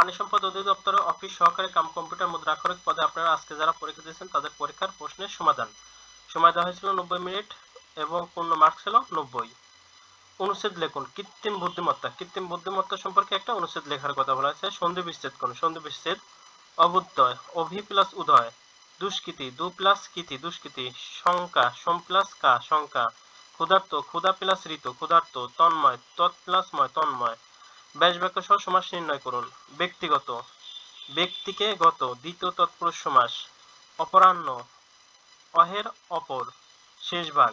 পানি সম্পদ অধিদপ্তরের অফিস সহকারী কাম কম্পিউটার মুদ্রাক্ষরিক পদে আপনারা আজকে যারা পরীক্ষা দিয়েছেন, তাদের পরীক্ষার প্রশ্নের সমাধান। সময় দেওয়া হয়েছিল নব্বই মিনিট এবং পূর্ণ মার্ক ছিল নব্বই। অনুচ্ছেদ লেখুন। কৃত্রিম বুদ্ধিমত্তা। কৃত্রিম বুদ্ধিমত্তা সম্পর্কে একটা অনুচ্ছেদ লেখার কথা বলা হয়েছে। সন্ধি বিচ্ছেদ কোন সন্ধি বিচ্ছেদ অবুদ্ধয় অভি প্লাস উদয়, দুষ্কৃতি, দু প্লাস কৃতি, দুষ্কৃতি, শঙ্কা, সোম প্লাস কা, শঙ্কা, ক্ষুধার্ত, ক্ষুধা প্লাস ঋতু, ক্ষুধার্ত, তন্ময়, তৎ প্লাস ময়, তন্ময়। ব্যাস বাক্য সহ সমাস নির্ণয় করুন। ব্যক্তিগত। ব্যক্তিকে গত দ্বিতীয় তৎপুরুষ সমাস। অপরাহ্ন। অহের অপর। শেষ ভাগ।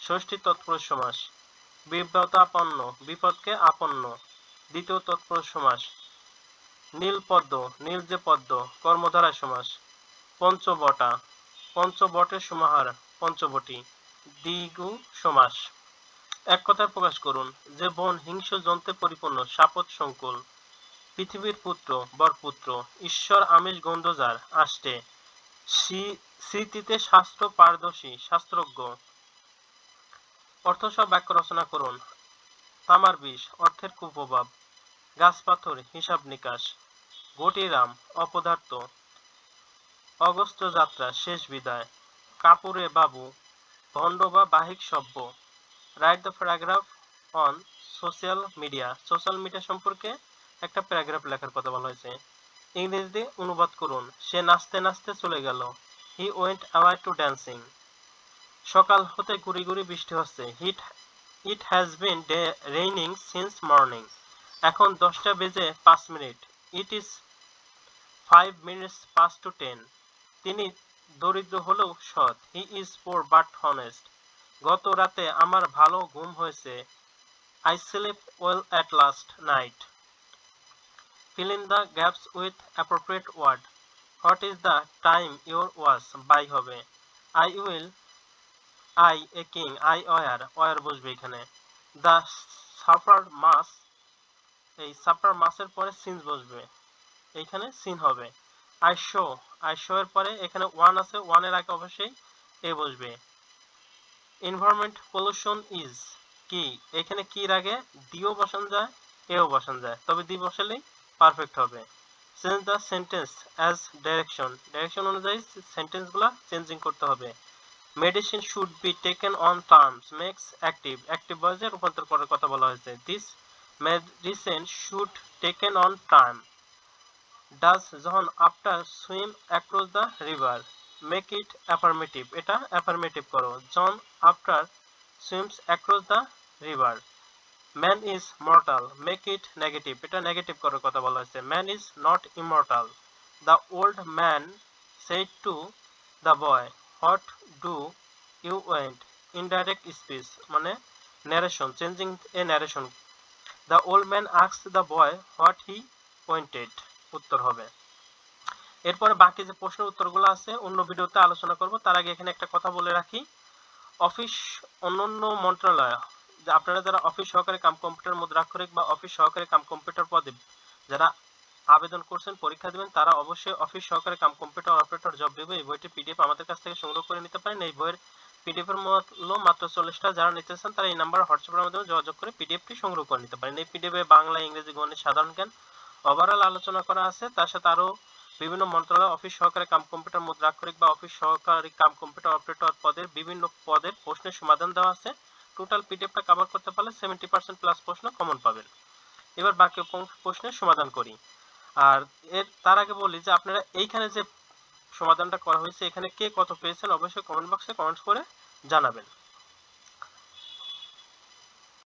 ষষ্ঠী তৎপুরুষ সমাস। বিব্রতাপন্ন। বিপদকে আপন্ন। দ্বিতীয় তৎপুরুষ সমাস। নীলপদ্ম। নীল যে পদ্ম কর্মধারায় সমাস। পঞ্চবটা। পঞ্চবটের সমাহার পঞ্চবটি। দ্বিগু সমাস। এক কথায় প্রকাশ করুন যে বন হিংস্র জন্তুে পরিপূর্ণ সাপত সংকুল। পৃথিবীর পুত্র, বরপুত্র, ঈশ্বর, আমিষ, গন্ধজার, আষ্টে। স্মৃতিতে শাস্ত্র পারদর্শী, শাস্ত্রজ্ঞ। অর্থসহ বাক্য রচনা করুন। তামার বিষ, অর্থের কুপ্রভাব। গাছ পাথর, হিসাব নিকাশ। গটিরাম অপদার্থ। অগস্ত্য যাত্রা, শেষ বিদায়। কাপুরে বাবু, ভণ্ড বা বাহিক সভ্য। Write the paragraph on social media social media সম্পর্কে একটা প্যারাগ্রাফ লেখার কথা বলা হয়েছে। ইংরেজিতে অনুবাদ করুন। সে নাচতে নাচতে চলে গেল। He went away to dancing সকাল হতে গুড়ি গুড়ি বৃষ্টি হচ্ছে। Hit it has been raining since morning এখন দশটা বেজে পাঁচ minute. It is five minutes past to ten তিনি দরিদ্র হলেও সৎ। He is poor but honest গত রাতে আমার ভালো ঘুম হয়েছে। I slip well at last night fill in the gaps with appropriate word what is the time your was? By হবে। I will, i a king, i were were বসবে এখানে। The suffer মাস এই সাফার মাসের পরে scenes বসবে। এইখানে scene হবে। I show I show এর পরে এখানে ওয়ান আছে ওয়ানের আগে অবশ্যই এ বসবে। এনভায়রনমেন্ট পলিউশন ইজ কি? এখানে কির আগে দিও বসান যায়, এও বসান যায়। তবে দি বসালেই পারফেক্ট হবে। Change the sentence as direction direction অনুযায়ী সেন্টেন্সগুলো চেঞ্জিং করতে হবে। Medicine should be taken on terms makes active active ভয়েসে রূপান্তর করার কথা বলা হয়েছে। This medicine should taken on term does যখন after swim across the river make it affirmative এটা অ্যাফার্মেটিভ করো। John after swims across the river man is mortal make it negative এটা negative করার কথা বলা হয়েছে। Man is not immortal the old man said to the boy what do you went indirect speech মানে narration changing a narration the old man asks the boy what he wanted উত্তর হবে। এরপরে বাকি যে প্রশ্নের উত্তরগুলো আছে, অন্য ভিডিওতে আলোচনা করব। তার আগে এখানে একটা কথা বলে রাখি। অফিস অন্যান্য মন্ত্রণালয় আপনারা যারা অফিস সহকারী কাম কম্পিউটার মুদ্রাক্ষরিক বা অফিস সহকারী কাম কম্পিউটার পদে যারা আবেদন করছেন, পরীক্ষা দিবেন, তারা অবশ্যই অফিস সহকারী কাম কম্পিউটার অপারেটর জব দেবে। এই বইটি পিডিএফ আমাদের কাছ থেকে সংগ্রহ করে নিতে পারেন। এই বইয়ের পিডিএফ এর মূল্য মাত্র চল্লিশটা। যারা নিতে চান তারা এই নাম্বার হোয়াটসঅ্যাপের মাধ্যমে যোগাযোগ করে পিডিএফটি সংগ্রহ করে নিতে পারেন। এই পিডিএফ বাংলা, ইংরেজি গণিত, সাধারণ জ্ঞান ওভারঅল আলোচনা করা আছে। তার সাথে আরও বিভিন্ন মন্ত্রণালয়, অফিস সহকারী কাম কম্পিউটার মুদ্রাক্ষরিক বা অফিস সহকারী কাম কম্পিউটার অপারেটর পদের বিভিন্ন পদের প্রশ্নের সমাধান দেওয়া আছে। টোটাল পিডিএফটা কভার করতে পারলে সেভেন্টি পার্সেন্ট প্লাস প্রশ্ন কমন পাবেন। এবার বাকি প্রশ্নের সমাধান করি। আর এর, তার আগে বলি যে আপনারা এইখানে যে সমাধানটা করা হয়েছে, এখানে কে কত পেয়েছেন, অবশ্যই কমেন্ট বক্সে কমেন্টস করে জানাবেন।